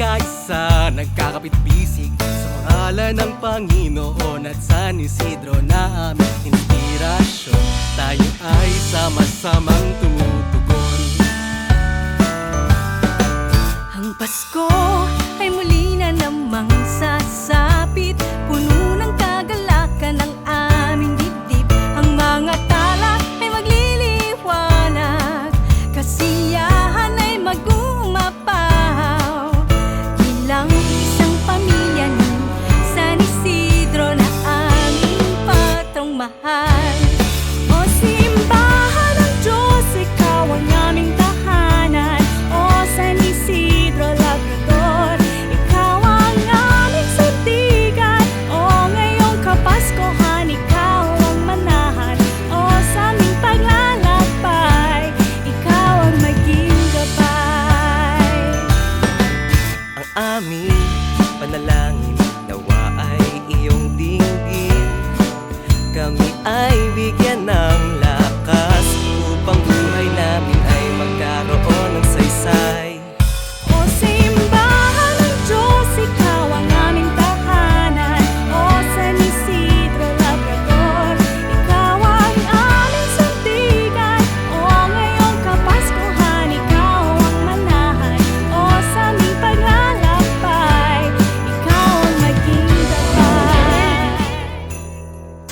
isa Nagkakapit-bisig Sa pangalan ng Panginoon At San Isidro na aming inspirasyon. Tayo ay sama-samang tumutugon Ang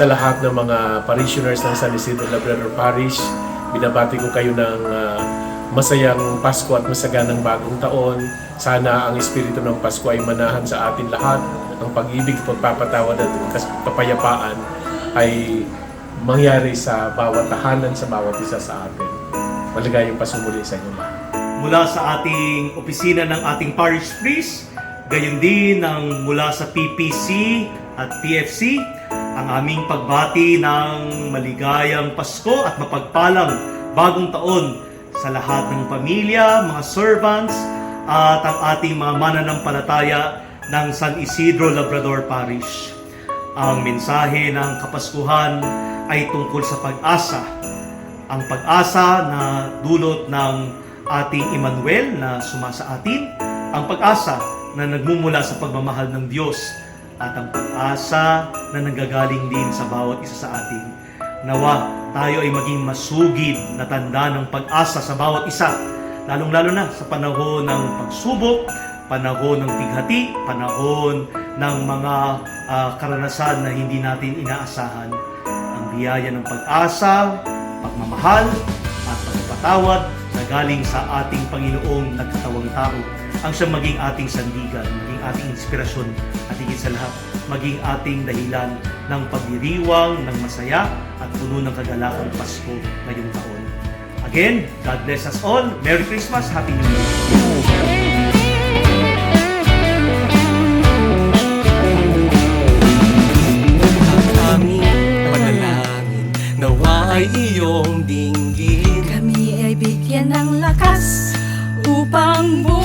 Sa lahat ng mga parishioners ng San Isidro Labrador Parish, binabati ko kayo ng ah, masayang Pasko at masaganang bagong taon. Sana ang Espiritu ng Pasko ay manahan sa atin lahat. Ang pag-ibig, pagpapatawad at kapayapaan ay mangyari sa bawat tahanan, sa bawat isa sa atin. Maligayang pasumuli sa inyo lahat. mula sa ating opisina ng ating parish priest, gayon din ng mula sa PPC at PFC, ang aming pagbati ng maligayang Pasko at mapagpalang bagong taon sa lahat ng pamilya, mga servants, at ang ating mga mananampalataya ng San Isidro Labrador Parish. Ang mensahe ng Kapaskuhan ay tungkol sa pag-asa. Ang pag-asa na dulot ng ating Emmanuel na sumasa atin, ang pag-asa na nagmumula sa pagmamahal ng Diyos. At ang pag-asa na nanggagaling din sa bawat isa sa atin. Nawa tayo ay maging masugid na tanda ng pag-asa sa bawat isa, lalong-lalo na sa panahon ng pagsubok, panahon ng pighati, panahon ng mga ah, karanasan na hindi natin inaasahan. Ang biyaya ng pag-asa, pagmamahal at pagpapatawad na galing sa ating Panginoong nagkatawang tao ang siyang maging ating sandigan, maging ating inspirasyon at higit sa lahat, maging ating dahilan ng pagdiriwang, ng masaya at puno ng kagalakang Pasko ngayong taon. Again, God bless us all. Merry Christmas, Happy New Year. Ay iyong dinggin Kami ay bigyan ng lakas upang buhay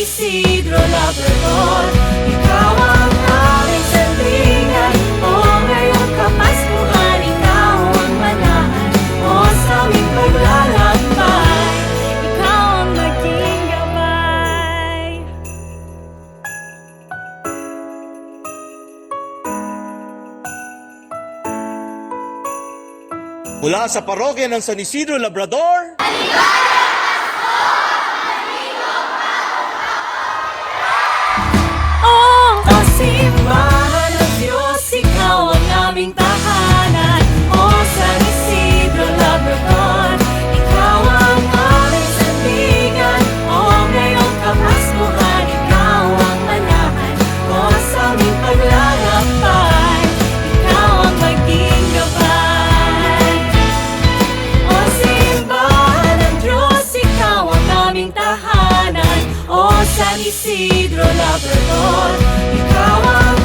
Isidro Labrador, ikaw ang aming sandigan. O ngayong Kapaskuhan, ikaw ang manahan. O sa aming paglalakbay, ikaw ang maging gabay. Mula sa parokya ng San Isidro Labrador, Oh, aming tahanan. O San Isidro Labrador, ikaw ang